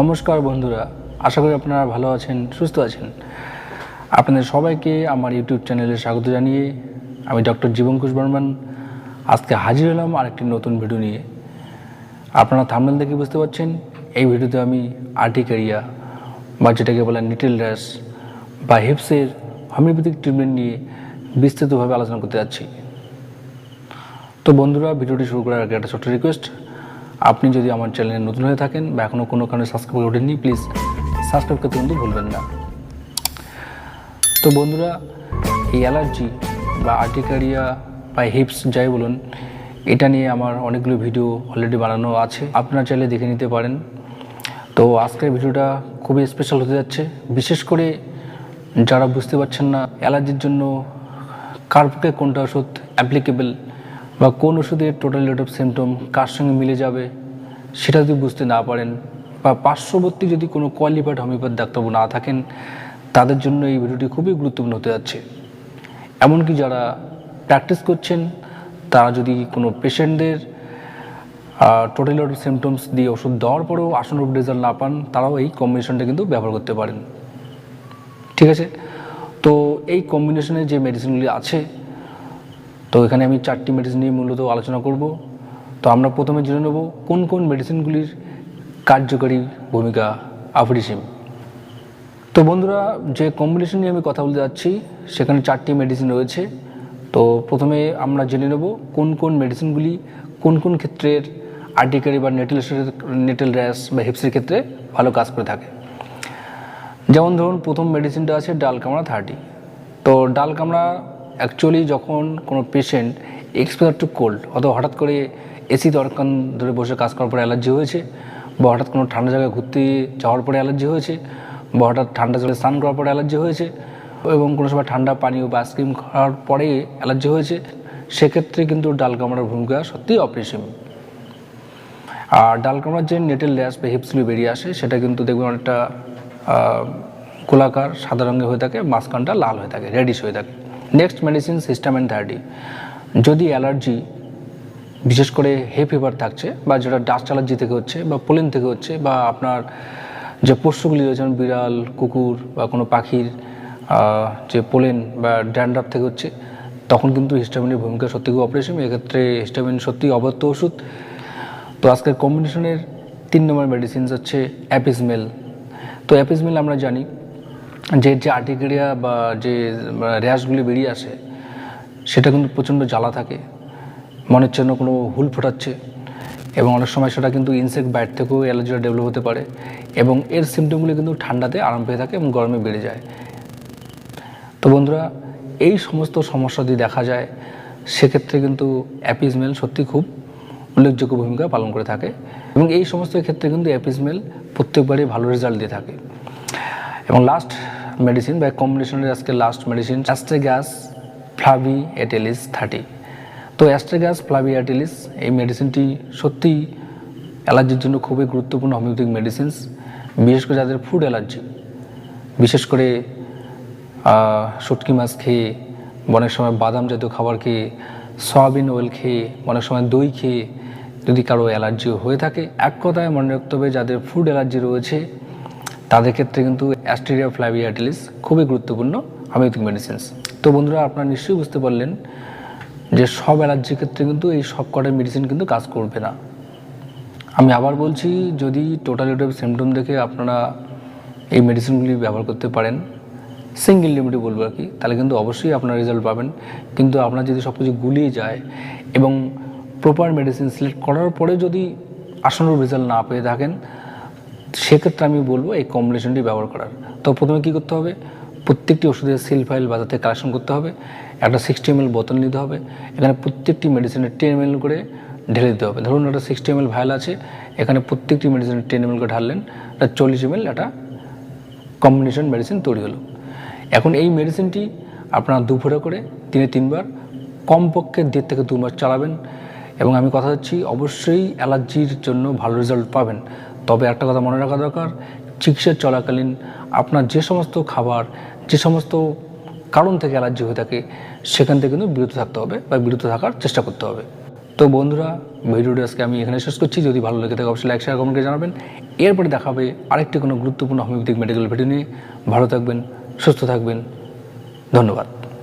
নমস্কার বন্ধুরা, আশা করি আপনারা ভালো আছেন, সুস্থ আছেন। আপনাদের সবাইকে আমার ইউটিউব চ্যানেলে স্বাগত জানিয়ে আমি ডক্টর জীবঙ্কুশ বর্মন। আজকে হাজির হলাম আরেকটি নতুন ভিডিও নিয়ে। আপনারা থামনেল দেখে বুঝতে পারছেন, এই ভিডিওতে আমি আর্টিকেরিয়া বা যেটাকে বলে নিটেল র্যাশ বা হিপসের হোমিওপ্যাথিক ট্রিটমেন্ট নিয়ে বিস্তৃতভাবে আলোচনা করতে যাচ্ছি। তো বন্ধুরা, ভিডিওটি শুরু করার আগে একটা ছোট্ট রিকোয়েস্ট আপনি যদি আমার চ্যানেলে নতুন হয়ে থাকেন বা এখনও কোনো কারণে সাবস্ক্রাইব করে ওঠেননি প্লিজ সাবস্ক্রাইব করতে কিন্তু ভুলবেন না। তো বন্ধুরা, এই অ্যালার্জি বা আর্টিকারিয়া বা হিপস যাই বলুন, এটা নিয়ে আমার অনেকগুলো ভিডিও অলরেডি বানানো আছে। আপনারা চাইলে দেখে নিতে পারেন। তো আজকের ভিডিওটা খুবই স্পেশাল হতে যাচ্ছে। বিশেষ করে যারা বুঝতে পারছেন না অ্যালার্জির জন্য কার পক্ষে কোনটা ওষুধ অ্যাপ্লিকেবল বা কোন ওষুধের টোটাল রেট অফ সিমটম কার সঙ্গে মিলে যাবে, সেটা যদি বুঝতে না পারেন বা পার্শ্ববর্তী যদি কোনো কোয়ালিফাইড হোমিওপ্যাথ ডাক্তারবাবু না থাকেন, তাদের জন্য এই ভিডিওটি খুবই গুরুত্বপূর্ণ হতে যাচ্ছে। এমনকি যারা প্র্যাকটিস করছেন, তারা যদি কোনো পেশেন্টদের টোটাল অফ সিমটমস দিয়ে ওষুধ দেওয়ার পরেও আসনরূপ রেজাল্ট না পান, তারাও এই কম্বিনেশনটা কিন্তু ব্যবহার করতে পারেন। ঠিক আছে? তো এই কম্বিনেশনে যে মেডিসিনগুলি আছে তো এখানে আমি চারটি মেডিসিন নিয়ে মূলত আলোচনা করব। তো আমরা প্রথমে জেনে নেব কোন কোন মেডিসিনগুলির কার্যকারী ভূমিকা আফরিসিম। তো বন্ধুরা, যে কম্বিনেশন নিয়ে আমি কথা বলতে যাচ্ছি, সেখানে চারটি মেডিসিন রয়েছে। তো প্রথমে আমরা জেনে নেব কোন কোন মেডিসিনগুলি কোন কোন ক্ষেত্রের আর্টিকারি বা নেটেল নেটেল র্যাশ বা হিপসের ক্ষেত্রে ভালো কাজ করে থাকে। যেমন ধরুন, প্রথম মেডিসিনটা আছে ডাল কামড়া থার্টি তো ডাল কামড়া অ্যাকচুয়ালি যখন কোনো পেশেন্ট এক্সপোজার টু কোল্ড অথবা হঠাৎ করে এসি দরকার ধরে বসে কাজ করার পরে অ্যালার্জি হয়েছে, বা হঠাৎ কোনো ঠান্ডা জায়গায় ঘুরতে যাওয়ার পরে অ্যালার্জি হয়েছে, বা হঠাৎ ঠান্ডা জলে স্নান করার পরে অ্যালার্জি হয়েছে, এবং কোনো সময় ঠান্ডা পানীয় বা আইসক্রিম খাওয়ার পরে অ্যালার্জি হয়েছে, সেক্ষেত্রে কিন্তু ডাল কামড়ার ভূমিকা সত্যিই অপরিসীম। আর ডাল কামড়ার যে নেটেল ল্যাস বা হিপসলি বেরিয়ে আসে, সেটা কিন্তু দেখবেন অনেকটা গোলাকার, সাদা রঙের হয়ে থাকে, মাঝখানটা লাল হয়ে থাকে রেডিশ হয়ে থাকে। নেক্সট মেডিসিন সিস্টামেন থার্টি যদি অ্যালার্জি বিশেষ করে হে ফিভার থাকছে, বা যেটা ডাস্ট অ্যালার্জি থেকে হচ্ছে, বা পোলেন থেকে হচ্ছে, বা আপনার যে পশুগুলি রয়েছে, যেমন বিড়াল, কুকুর, বা কোনো পাখির যে পোলেন বা ড্যান্ড্রাফ থেকে হচ্ছে, তখন কিন্তু হিস্টামিনের ভূমিকা সত্যি খুব অপারেশন এক্ষেত্রে হিস্টামিন সত্যি অবত্য ওষুধ। তো আজকের কম্বিনেশনের তিন নম্বর মেডিসিনস হচ্ছে অ্যাপিসমেল তো অ্যাপিসমেল আমরা জানি যে যে আর্টিকেরিয়া বা যে র্যাশগুলি বেরিয়ে আসে, সেটা কিন্তু প্রচণ্ড জ্বালা থাকে, মনের জন্য কোনো হুল ফোটাচ্ছে এবং অনেক সময় সেটা কিন্তু ইনসেক্ট বাইট থেকেও অ্যালার্জিটা ডেভেলপ হতে পারে এবং এর সিমটমগুলি কিন্তু ঠান্ডাতে আরাম পেয়ে থাকে এবং গরমে বেড়ে যায়। তো বন্ধুরা, এই সমস্ত সমস্যা যদি দেখা যায়, সেক্ষেত্রে কিন্তু অ্যাপিসমেল সত্যি খুব উল্লেখযোগ্য ভূমিকা পালন করে থাকে এবং এই সমস্ত ক্ষেত্রে কিন্তু অ্যাপিসমেল প্রত্যেকবারই ভালো রেজাল্ট দিয়ে থাকে। এবং লাস্ট মেডিসিন বা কম্বিনেশনের আজকে লাস্ট মেডিসিন অ্যাস্ট্রেগ্যাস ফ্লাভি এটেলিস থার্টি তো অ্যাস্ট্রেগ্যাস ফ্লাভি এটেলিস এই মেডিসিনটি সত্যি অ্যালার্জির জন্য খুবই গুরুত্বপূর্ণ হোমিওপ্যাথিক মেডিসিনস বিশেষ করে যাদের ফুড অ্যালার্জি বিশেষ করে শুটকি মাছ খেয়ে, অনেক সময় বাদাম জাতীয় খাবার খেয়ে, সয়াবিন অয়েল খেয়ে, অনেক সময় দই খেয়ে যদি কারও অ্যালার্জি হয়ে থাকে, এক কথায় মনে রাখতে হবে যাদের ফুড অ্যালার্জি রয়েছে তাদের ক্ষেত্রে কিন্তু অ্যাস্টেরিয়া ফ্লাভিয়াটিলিস খুবই গুরুত্বপূর্ণ হোমিওপ্যাথিক মেডিসিনস তো বন্ধুরা, আপনারা নিশ্চয়ই বুঝতে পারলেন যে সব অ্যালার্জির ক্ষেত্রে কিন্তু এই সব কটার মেডিসিন কিন্তু কাজ করবে না। আমি আবার বলছি, যদি টোটাল অফ সিমটম দেখে আপনারা এই মেডিসিনগুলি ব্যবহার করতে পারেন সিঙ্গেল লিমিটে বলব আর কি, তাহলে কিন্তু অবশ্যই আপনার রেজাল্ট পাবেন। কিন্তু আপনার যদি সব কিছু গুলিয়ে যায় এবং প্রপার মেডিসিন সিলেক্ট করার পরে যদি আসানোর রেজাল্ট না পেয়ে থাকেন সেক্ষেত্রে আমি বলব এই কম্বিনেশনটি ব্যবহার করার। তো প্রথমে কী করতে হবে? প্রত্যেকটি ওষুধের সিল ফাইল বাজার থেকে কালেকশন করতে হবে, একটা সিক্সটি এম বোতল নিতে হবে, এখানে প্রত্যেকটি মেডিসিনের টেন এম করে ঢেলে দিতে হবে। ধরুন একটা সিক্সটি এম ভাইল আছে, এখানে প্রত্যেকটি মেডিসিনের টেন এম করে ঢাললেন, একটা চল্লিশ এম একটা কম্বিনেশন মেডিসিন তৈরি হলো। এখন এই মেডিসিনটি আপনারা দুপুরে করে দিনে তিনবার, কমপক্ষে দেড় থেকে দু মাস চালাবেন। এবং আমি কথা হচ্ছি অবশ্যই অ্যালার্জির জন্য ভালো রেজাল্ট পাবেন। তবে একটা কথা মনে রাখা দরকার, চিকিৎসা চলাকালীন আপনার যে সমস্ত খাবার, যে সমস্ত কারণ থেকে অ্যালার্জি হয়ে থাকে, সেখান থেকে কিন্তু বিরত থাকতে হবে বা বিরত থাকার চেষ্টা করতে হবে। তো বন্ধুরা, ভিডিওটি আজকে আমি এখানে শেষ করছি। যদি ভালো লেগে থাকে, অবশ্যই লাইক শেয়ার কমেন্ট করে জানাবেন। এরপরে দেখাবে আরেকটি কোনো গুরুত্বপূর্ণ হোমিওপ্যাথিক মেডিকেল ভিডিও নিয়ে। ভালো থাকবেন, সুস্থ থাকবেন। ধন্যবাদ।